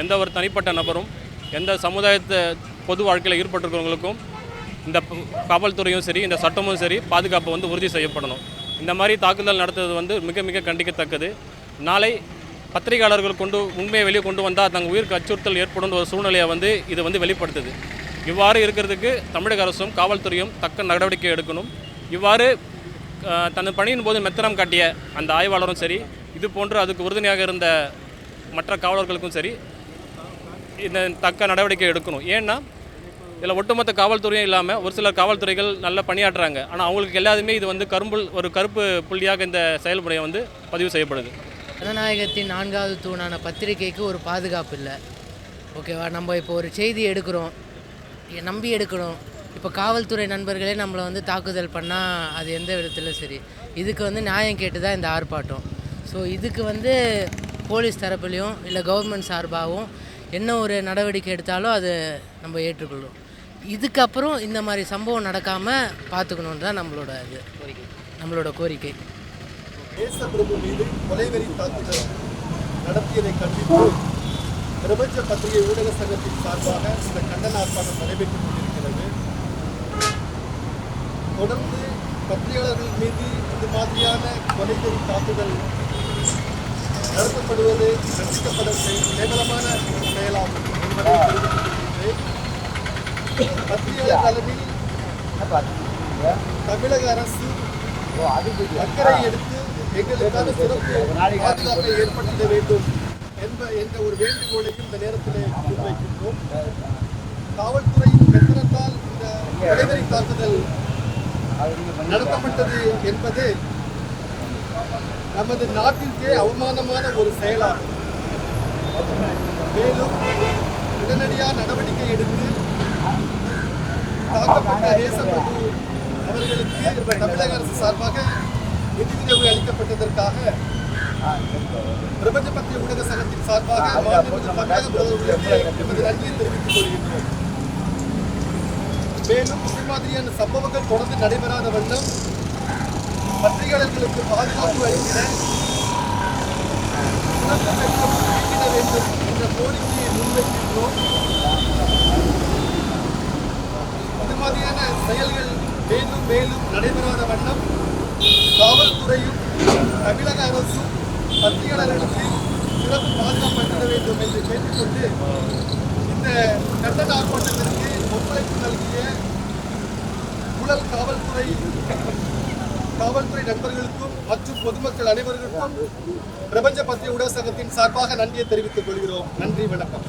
எந்த ஒரு தனிப்பட்ட நபரும் எந்த சமுதாயத்தை பொது வாழ்க்கையில் ஈடுபட்டிருக்கிறவங்களுக்கும் இந்த காவல்துறையும் சரி இந்த சட்டமும் சரி பாதுகாப்பு வந்து உறுதி செய்யப்படணும். இந்த மாதிரி தாக்குதல் நடத்துவது வந்து மிக மிக கண்டிக்கத்தக்கது. நாளை பத்திரிகையாளர்கள் கொண்டு உண்மையை வெளியே கொண்டு வந்தால் தங்கள் உயிருக்கு அச்சுறுத்தல் ஏற்படும் ஒரு சூழ்நிலையை வந்து இது வந்து வெளிப்படுத்துது. இவ்வாறு இருக்கிறதுக்கு தமிழக அரசும் காவல்துறையும் தக்க நடவடிக்கை எடுக்கணும். இவ்வாறு தனது பணியின் போது மெத்தனம் காட்டிய அந்த ஆய்வாளரும் சரி இது போன்று அதுக்கு உறுதுணையாக இருந்த மற்ற காவலர்களுக்கும் சரி இந்த தக்க நடவடிக்கை எடுக்கணும். ஏன்னா இதில் ஒட்டுமொத்த காவல்துறையும் இல்லாமல் ஒரு சிலர் காவல்துறைகள் நல்லா பணியாற்றுறாங்க. ஆனால் அவங்களுக்கு எல்லாத்துமே இது வந்து கரும்புல் ஒரு கருப்பு புள்ளியாக இந்த செயல்முறையை வந்து பதிவு செய்யப்படுது. ஜனநாயகத்தின் நான்காவது தூணான பத்திரிகைக்கு ஒரு பாதுகாப்பு இல்லை. ஓகேவா? நம்ம இப்போ ஒரு செய்தி எடுக்கிறோம். நம்பி எடுக்கிறோம். இப்போ காவல்துறை நண்பர்களே நம்மளை வந்து தாக்குதல் பண்ணால் அது எந்த விதத்தில் சரி. இதுக்கு வந்து நியாயம் கேட்டு தான் இந்த ஆர்ப்பாட்டம். ஸோ இதுக்கு வந்து போலீஸ் தரப்புலையும் இல்லை கவர்மெண்ட் சார்பாகவும் என்ன ஒரு நடவடிக்கை எடுத்தாலும் அது நம்ம ஏற்றுக்கொள்ளும். இதுக்கப்புறம் இந்த மாதிரி சம்பவம் நடக்காமல் பார்த்துக்கணுன்னு தான் நம்மளோட இது. நம்மளோட கோரிக்கை. தேசப்பிரபு மீது கொலைவெறி தாக்குதல் நடத்தியதை கண்டித்து பிரபஞ்ச பத்திரிகை ஊடக சங்கத்தின் சார்பாக இந்த கண்டன ஆர்ப்பாட்டம் நடைபெற்றுக் கொண்டிருக்கிறது. தொடர்ந்து பத்திரிகையாளர்கள் மீது இது மாதிரியான கொலைவெறி தாக்குதல் நடத்தப்படுவது கண்டிக்கப்பட கேவலமான செயலாகும். என்பதை மத்திய அளவில் தமிழக அரசு அக்கறை எடுத்து எங்களுக்கான சிறப்பு பாதுகாப்பை ஏற்படுத்த வேண்டும் என்ப என்ற ஒரு வேண்டுகோளையும் இந்த நேரத்தில் முன்வைக்கின்றோம். காவல்துறையின் மெத்தனத்தால் இந்த நடைமுறை தாக்குதல் நடத்தப்பட்டது என்பது நமது நாட்டிற்கே அவமானமான ஒரு செயலாகும். மேலும் உடனடியாக நடவடிக்கை எடுத்து தாக்கப்பட்ட தேசப்பிரபு அவர்களுக்கு தமிழக அரசு சார்பாக நிதி உதவி அளிக்கப்பட்டதற்காக பிரபஞ்ச பத்திய ஊடக சங்கத்தின் சார்பாக மாண்புமிகு தமிழக முதல்வருக்கு நன்றியை தெரிவித்துக் கொள்கின்றோம். மேலும் இது மாதிரியான சம்பவங்கள் தொடர்ந்து நடைபெறாத வண்ணம் பத்திரிகையாளர்களுக்கு பாதுகாப்பு அளிக்கிற வேண்டும் என்ற கோரிக்கையை முன்வைக்கின்றோம். இது மாதிரியான செயல்கள் மேலும் மேலும் நடைபெறாத வண்ணம் காவல்துறையும் தமிழக அரசும் பத்திரிகையாளர்களுக்கு சிறப்பு பாதுகாப்பு அளிக்க வேண்டும் என்று கேட்டுக்கொண்டு இந்த கண்டன ஆர்ப்பாட்டத்திற்கு ஒத்துழைப்பு நல்கிய ஊழல் காவல்துறை காவல்துறை நண்பர்களுக்கும் மற்றும் பொதுமக்கள் அனைவருக்கும் பிரபஞ்ச பத்திரிகை ஊடக சங்கத்தின் சார்பாக நன்றியை தெரிவித்துக் கொள்கிறோம். நன்றி வணக்கம்.